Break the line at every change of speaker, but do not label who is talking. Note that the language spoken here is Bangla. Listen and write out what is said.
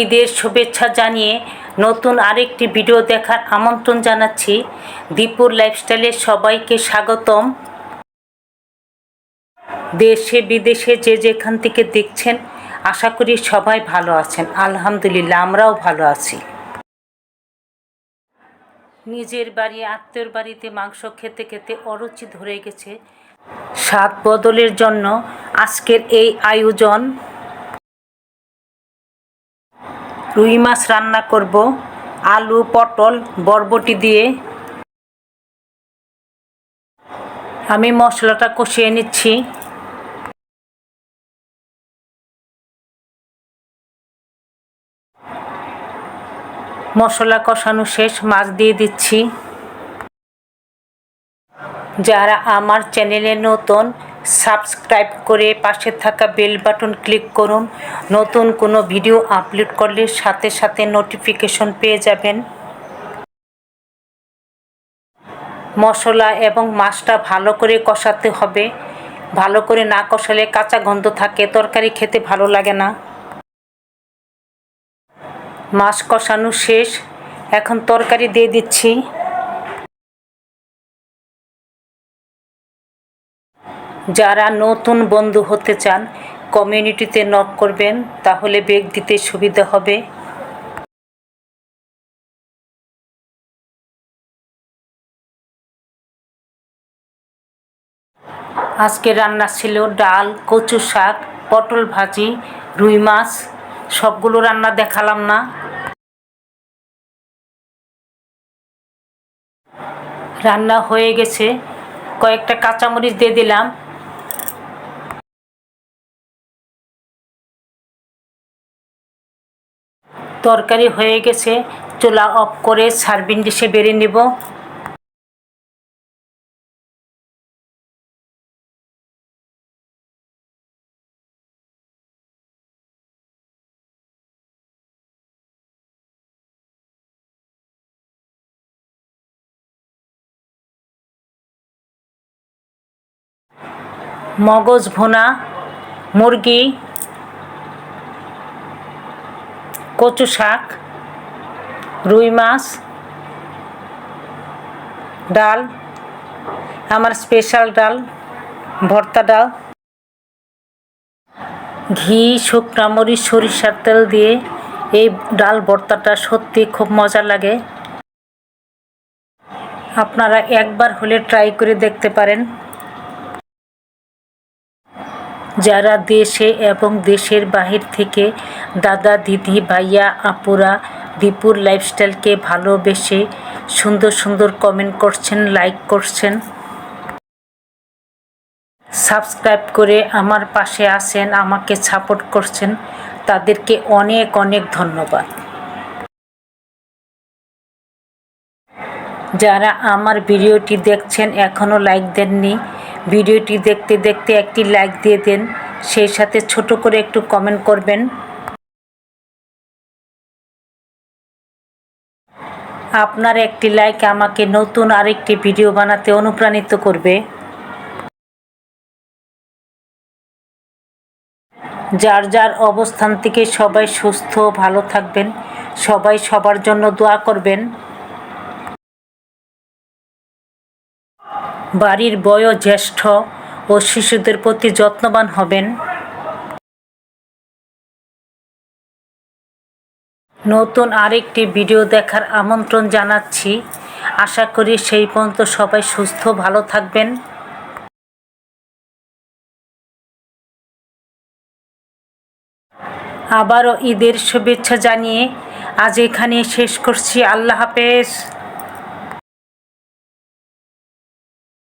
ঈদের শুভেচ্ছা জানিয়ে নতুন আরেকটি ভিডিও দেখার আমন্ত্রণ জানাচ্ছি। দীপুর লাইফস্টাইলের সবাইকে স্বাগতম। দেশে, বিদেশে যে যেখান থেকে দেখছেন, আশা করি সবাই ভালো আছেন। আলহামদুলিল্লাহ, আমরাও ভালো আছি। নিজের বাড়ি, আত্মীয়র বাড়িতে মাংস খেতে খেতে অরুচি ধরে গেছে। স্বাদ বদলের জন্য আজকের এই আয়োজন রুই মাছ রান্না করব, আলু, পটল, বরবটি দিয়ে। আমি মশলাটা কষিয়ে নিচ্ছি। মশলা কষানো শেষ, মাছ দিয়ে দিচ্ছি। যারা আমার চ্যানেলে নতুন সাবস্ক্রাইব করে পাশে থাকা বেল বাটন ক্লিক করুন। নতুন কোনো ভিডিও আপলোড করলে সাথে সাথে নোটিফিকেশন পেয়ে যাবেন। মশলা এবং মাছটা ভালো করে কষাতে হবে। ভালো করে না কষালে কাঁচা গন্ধ থাকে, তরকারি খেতে ভালো লাগে না। মাছ কষানো শেষ। এখন তরকারি দিয়ে দিচ্ছি। যারা নতুন বন্ধু হতে চান কমিউনিটিতে নক করবেন, তাহলে বেগ দিতে সুবিধা হবে। আজকে রান্না ছিল ডাল, কচু শাক, পটল ভাজি, রুই মাছ, সবগুলো রান্না দেখালাম না। রান্না হয়ে গেছে, কয়েকটা কাঁচামরিচ দিয়ে দিলাম। তরকারি হয়ে গেছে। চুলা অফ করে সার্ভিং ডিশে বেড়ে নেব। মগজ ভোনা মুরগি কচু শাক, রুই মাছ, ডাল, আমার স্পেশাল ডাল, ভর্তা ডাল, ঘি, শুকনা মরিচ, সরিষার তেল দিয়ে এই ডাল ভর্তাটা সত্যি খুব মজা লাগে। আপনারা একবার হলে ট্রাই করে দেখতে পারেন। যারা দেশে এবং দেশের বাহির থেকে দাদা, দিদি, ভাইয়া, আপুরা দীপুর লাইফস্টাইলকে ভালোবেসে সুন্দর সুন্দর কমেন্ট করছেন লাইক করছেন। সাবস্ক্রাইব করে আমার পাশে আসেন আমাকে সাপোর্ট করছেন। তাদেরকে অনেক অনেক ধন্যবাদ। যারা আমার ভিডিওটি দেখছেন এখনও লাইক দেননি ভিডিওটি দেখতে দেখতে একটি লাইক দিয়ে দেন। সেই সাথে ছোট করে একটু কমেন্ট করবেন। আপনার একটি লাইক আমাকে নতুন আরেকটি ভিডিও বানাতে অনুপ্রাণিত করবে। যার যার অবস্থান থেকে সবাই সুস্থ, ভালো থাকবেন। সবাই সবার জন্য দোয়া করবেন। বাড়ির বয়োজ্যেষ্ঠ ও শিশুদের প্রতি যত্নবান হবেন। নতুন আরেকটি ভিডিও দেখার আমন্ত্রণ জানাচ্ছি। আশা করি সেই পর্যন্ত সবাই সুস্থ, ভালো থাকবেন। আবারও ঈদের শুভেচ্ছা জানিয়ে আজ এখানে শেষ করছি। আল্লাহ হাফেজ।